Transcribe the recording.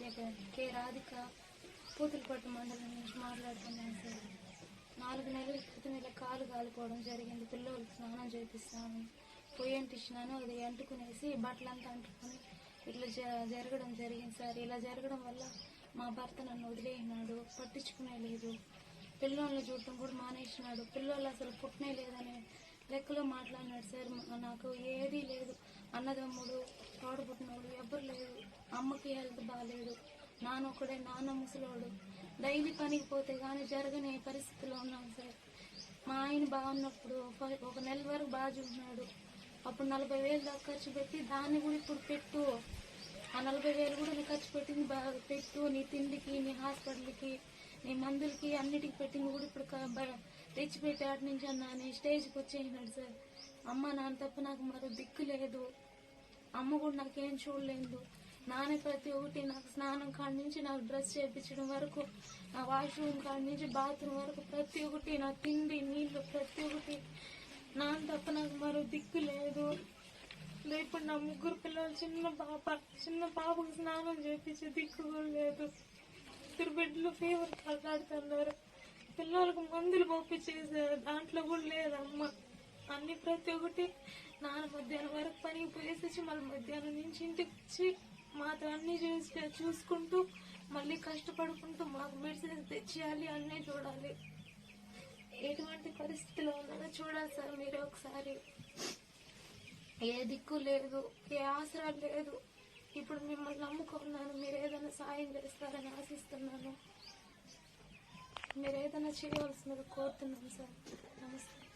పేరు కే రాధిక పూతులపట్టు మండలం నుంచి మాట్లాడుతున్నాను సార్ నాలుగు నెలల క్రితం ఇలా కాలు కాలిపోవడం జరిగింది. పిల్లలకు స్నానం చేపిస్తాను. పొయ్యి అంటించినాను. అది అంటుకునేసి బట్టలంతా అంటుకొని ఇట్లా జ- జరగడం జరిగింది సార్. ఇలా జరగడం వల్ల మా భర్త నన్ను వదిలేసినాడు. పట్టించుకునే లేదు. పిల్లల్ని చూడటం కూడా మానేసినాడు. పిల్లోళ్ళు అసలు పుట్టనే లేదని లెక్కలో మాట్లాడినాడు సార్. నాకు ఏదీ లేదు. అన్నదమ్ముడు తోడు పుట్టినోడు ఎవ్వరు లేదు అమ్మకి హెల్త్ బాగాలేదు నాన్న నాన్న ముసలోడు. డైలీ పనికి పోతే కానీ జరగని పరిస్థితిలో ఉన్నాం సార్. మా ఆయన బాగున్నప్పుడు ఒక నెల వరకు బాగా చూసినాడు అప్పుడు నలభై వేలు దాకా ఖర్చు పెట్టి దాన్ని కూడా ఇప్పుడు పెట్టు. ఆ నలభై వేలు కూడా నీ ఖర్చు పెట్టింది బాగా పెట్టు. నీ తిండికి నీ హాస్పిటల్కి నీ మందులకి అన్నిటికి పెట్టింది కూడా ఇప్పుడు తెచ్చిపెట్టి ఆటి నుంచి అన్న నీ స్టేజ్కి వచ్చేసినాడు సార్. అమ్మ నాన్న తప్ప నాకు మరో దిక్కు లేదు. అమ్మ కూడా నాకేం చూడలేదు. నాన్న ప్రతి ఒక్కటి నాకు స్నానం కాడి నుంచి నాకు డ్రెస్ చేయించడం వరకు నా వాష్రూమ్ కాడి నుంచి బాత్రూమ్ వరకు ప్రతి ఒక్కటి నా తిండి నీళ్ళు ప్రతి ఒక్కటి నాన్న తప్ప నాకు మరో దిక్కు లేదు. ఇప్పుడు నా ముగ్గురు పిల్లలు చిన్న పాప చిన్న పాపకు స్నానం చేయించే దిక్కు కూడా లేదు. ఇద్దరు బిడ్డలు ఫీవర్ కలగాడుతున్నారు పిల్లలకు మందులు పంపించేసారు దాంట్లో కూడా లేదమ్మ అన్ని ప్రతి ఒక్కటి నాన్న మధ్యాహ్నం వరకు పనికి పోయేసి మళ్ళీ మధ్యాహ్నం నుంచి ఇంటికి వచ్చి మాతో అన్ని చూసి చూసుకుంటూ మళ్ళీ కష్టపడుకుంటూ మాకు మెడిసిన్స్ తెచ్చేయాలి అన్నీ చూడాలి. ఎటువంటి పరిస్థితిలో ఉన్నానో చూడాలి సార్ మీరు ఒకసారి. ఏ దిక్కు లేదు ఏ ఆసరా లేదు. ఇప్పుడు మిమ్మల్ని నమ్ముకున్నాను మీరు ఏదైనా సాయం చేస్తారని ఆశిస్తున్నాను. మీరు ఏదైనా చేయవలసినది కోరుతున్నాను సార్. నమస్తే.